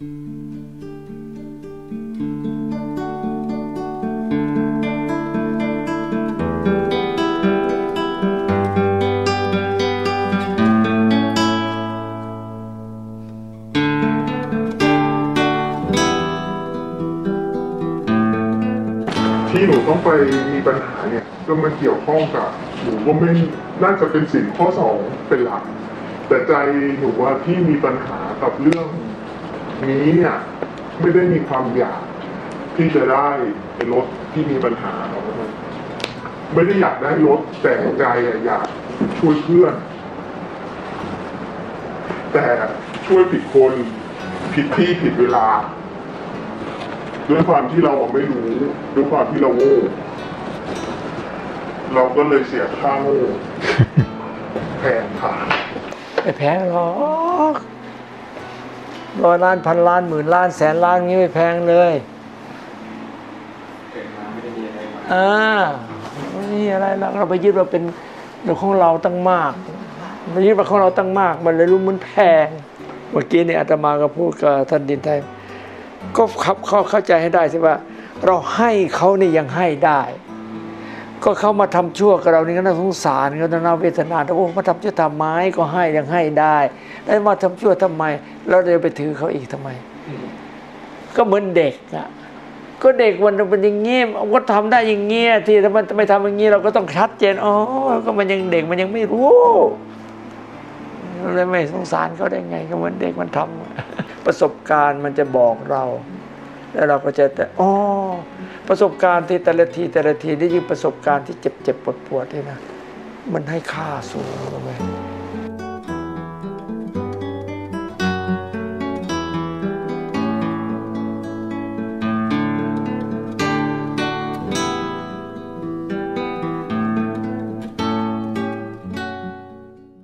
ที่หนูต้องไปมีปัญหาเนี่ยก็มันเกี่ยวข้องกับหนูว่าไม่น่าจะเป็นสิ่งข้อสองเป็นหลัก แต่ใจหนูว่าที่มีปัญหากับเรื่อง นี้เนี่ยไม่ได้มีความอยากที่จะได้รถที่มีปัญหาหรอกนะไม่ได้อยากได้รถแต่ใจอะอยากช่วยเพื่อน แต่ช่วยผิดคนผิดที่ผิดเวลา ด้วยความที่เราไม่รู้ด้วยความที่เราโง่เราก็เลยเสียค่าโง่แพงค่ะไม่แพงหรอก ร้อยล้านพันล้านหมื่นล้านแสนล้านงี้ไม่แพงเลยเกิดมาไม่ได้มีอะไรมาอ่าไม่มีอะไรหรอกเราไปยึดว่าเป็นเรื่องของเราตั้งมากไปยึดว่าของเราตั้งมาก มันเลยรู้มันแพง เมื่อกี้เนี่ยอาตมาก็พูดกับท่านดินไทยก็ขับเข้าเข้าใจให้ได้ใช่ว่า เราให้เขานี่ยังให้ได้ ก็เขามาทำชั่วกับเรานี่ก็น่าสงสารก็น่าเวทนาโอ้มาทำชั่วทำไมก็ให้ยังให้ได้แล้วมาทำชั่วทำไม เราจะไปถือเขาอีกทำไม ก็เหมือนเด็กอะก็เด็กมันเป็นอย่างงี้มันก็ทำได้อย่างเงี้ยที่ถ้ามันไม่ทำอย่างงี้เราก็ต้องชัดเจนอ๋อก็มันยังเด็กมันยังไม่รู้เลยไม่สงสารเขาได้ไง ก็เหมือนเด็กมันทำประสบการณ์มันจะบอกเรา แล้วเราก็จะแต่อ๋อประสบการณ์ที่แต่ละทีแต่ละทีนี่ยิ่งประสบการณ์ที่เจ็บเจ็บปวดปวดนี่นะ มันให้ค่าสูงเลย